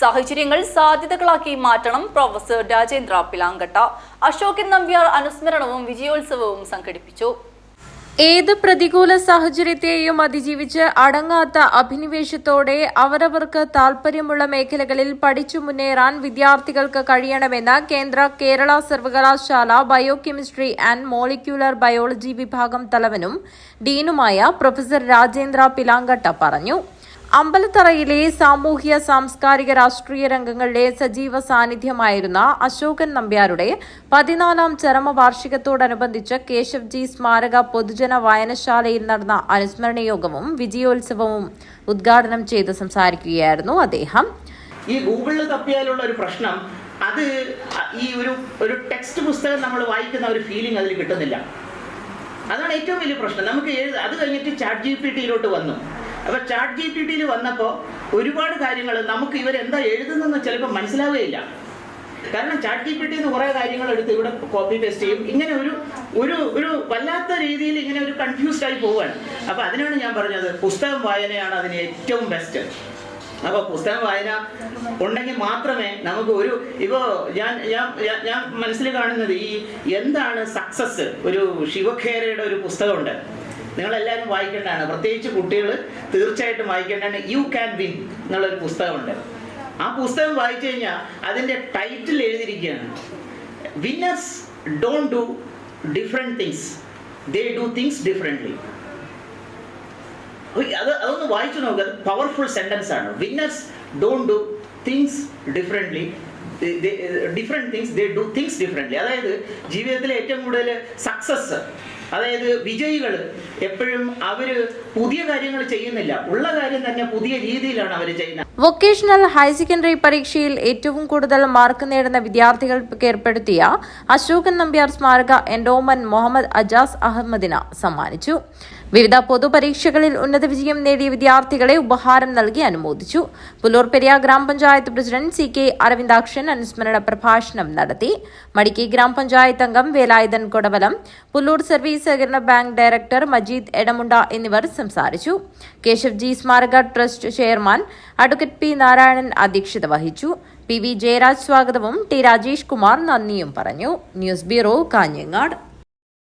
സാഹചര്യങ്ങൾ സാധ്യതകളാക്കി മാറ്റണം പ്രൊഫസർ രാജേന്ദ്ര പിലാങ്കട്ട. അശോകൻ നമ്പ്യാർ അനുസ്മരണവും വിജയോത്സവവും സംഘടിപ്പിച്ചു. ഏത് പ്രതികൂല സാഹചര്യത്തെയും അതിജീവിച്ച് അടങ്ങാത്ത അഭിനിവേശത്തോടെ അവരവർക്ക് താൽപര്യമുള്ള മേഖലകളിൽ പഠിച്ചു മുന്നേറാൻ വിദ്യാർത്ഥികൾക്ക് കഴിയണമെന്ന് കേന്ദ്ര കേരള സർവകലാശാല ബയോകെമിസ്ട്രി ആൻഡ് മോളിക്യൂലർ ബയോളജി വിഭാഗം തലവനും ഡീനുമായ പ്രൊഫസർ രാജേന്ദ്ര പിലാങ്കട്ട പറഞ്ഞു. അമ്പലത്തറയിലെ സാമൂഹ്യ സാംസ്കാരിക രാഷ്ട്രീയ രംഗങ്ങളിലെ സജീവ സാന്നിധ്യമായിരുന്ന അശോകൻ നമ്പ്യാരുടെ പതിനാലാം ചരമവാർഷികത്തോടനുബന്ധിച്ച് കേശവ് ജി സ്മാരക പൊതുജന വായനശാലയിൽ നടന്ന അനുസ്മരണ യോഗവും വിജയോത്സവവും ഉദ്ഘാടനം ചെയ്ത് സംസാരിക്കുകയായിരുന്നു അദ്ദേഹം. ഈ ഗൂഗിളിൽ തപ്പിയാലുള്ള ഒരു പ്രശ്നം അത് ഈ ഒരു ഒരു ടെക്സ്റ്റ് പുസ്തകം നമ്മൾ വായിക്കുന്ന ഒരു ഫീലിംഗ് അതിൽ കിട്ടുന്നില്ല. അതാണ് ഏറ്റവും വലിയ പ്രശ്നം. നമുക്ക് അത് കഴിഞ്ഞിട്ട് ചാറ്റ് ജി പി ടിയിലോട്ട് വന്നു. അപ്പോൾ ചാറ്റ് ജി പി ടിയിൽ വന്നപ്പോൾ ഒരുപാട് കാര്യങ്ങൾ നമുക്ക് ഇവരെന്താ എഴുതുന്നതെന്ന് ചിലപ്പോൾ മനസ്സിലാവുകയില്ല. കാരണം ചാറ്റ് ജി പി ടി കുറേ കാര്യങ്ങൾ എടുത്ത് ഇവിടെ കോപ്പി പേസ്റ്റ് ചെയ്യും. ഇങ്ങനെ ഒരു ഒരു ഒരു വല്ലാത്ത രീതിയിൽ ഇങ്ങനെ ഒരു കൺഫ്യൂസ്ഡ് ആയി പോവാണ് അപ്പോൾ അതിനാണ് ഞാൻ പറഞ്ഞത് പുസ്തകം വായനയാണ് അതിന് ഏറ്റവും ബെസ്റ്റ് അപ്പോൾ പുസ്തകം വായന ഉണ്ടെങ്കിൽ മാത്രമേ നമുക്ക് ഒരു ഇപ്പോൾ ഞാൻ ഞാൻ ഞാൻ- ഞാൻ മനസ്സിൽ കാണുന്നത് ഈ എന്താണ് സക്സസ് ഒരു ശിവഖേരയുടെ ഒരു പുസ്തകമുണ്ട്. നിങ്ങളെല്ലാവരും വായിക്കേണ്ടതാണ്. പ്രത്യേകിച്ച് കുട്ടികൾ തീർച്ചയായിട്ടും വായിക്കേണ്ടതാണ്. യു ക്യാൻ വിൻ എന്നുള്ളൊരു പുസ്തകമുണ്ട്. ആ പുസ്തകം വായിച്ചു കഴിഞ്ഞാൽ അതിന്റെ ടൈറ്റിൽ എഴുതിയിരിക്കുകയാണ്. Winners don't do different things they do things differently അത് അതൊന്ന് വായിച്ചു നോക്കുക പവർഫുൾ സെന്റൻസ് ആണ്. Winners don't do things differently different things they do things differently അതായത് ജീവിതത്തിലെ ഏറ്റവും കൂടുതൽ സക്സസ് അതായത് വിജയികൾ എപ്പോഴും അവർ പുതിയ കാര്യങ്ങൾ ചെയ്യുന്നില്ല. ഉള്ള കാര്യം തന്നെ പുതിയ രീതിയിലാണ് അവർ ചെയ്യുന്നത്. വൊക്കേഷണൽ ഹയർ സെക്കൻഡറി പരീക്ഷയിൽ ഏറ്റവും കൂടുതൽ മാർക്ക് നേടുന്ന വിദ്യാർത്ഥികൾക്ക് ഏർപ്പെടുത്തിയ അശോകൻ നമ്പ്യാർ സ്മാരക എൻഡോമൻ മുഹമ്മദ് അജാസ് അഹമ്മദിന് സമ്മാനിച്ചു. വിവിധ പൊതുപരീക്ഷകളിൽ ഉന്നത വിജയം നേടിയ വിദ്യാർത്ഥികളെ ഉപഹാരം നൽകി അനുമോദിച്ചു. പുലൂർ പെരിയ ഗ്രാമപഞ്ചായത്ത് പ്രസിഡന്റ് സി കെ അരവിന്ദാക്ഷൻ അനുസ്മരണ പ്രഭാഷണം നടത്തി. മടിക്കി ഗ്രാമപഞ്ചായത്ത് അംഗം വേലായുധൻ കൊടവലം പുല്ലൂർ സർവീസ് സഹകരണ ബാങ്ക് ഡയറക്ടർ മജീദ് എടമുണ്ട എന്നിവർ സംസാരിച്ചു. കേശവ് ജി സ്മാരക trust chairman advocate P Narayanan അധ്യക്ഷത വഹിച്ചു. പി വി ജയരാജ് സ്വാഗതവും ടി രാജേഷ് കുമാർ നന്ദിയും പറഞ്ഞു. News bureau Kanhangad.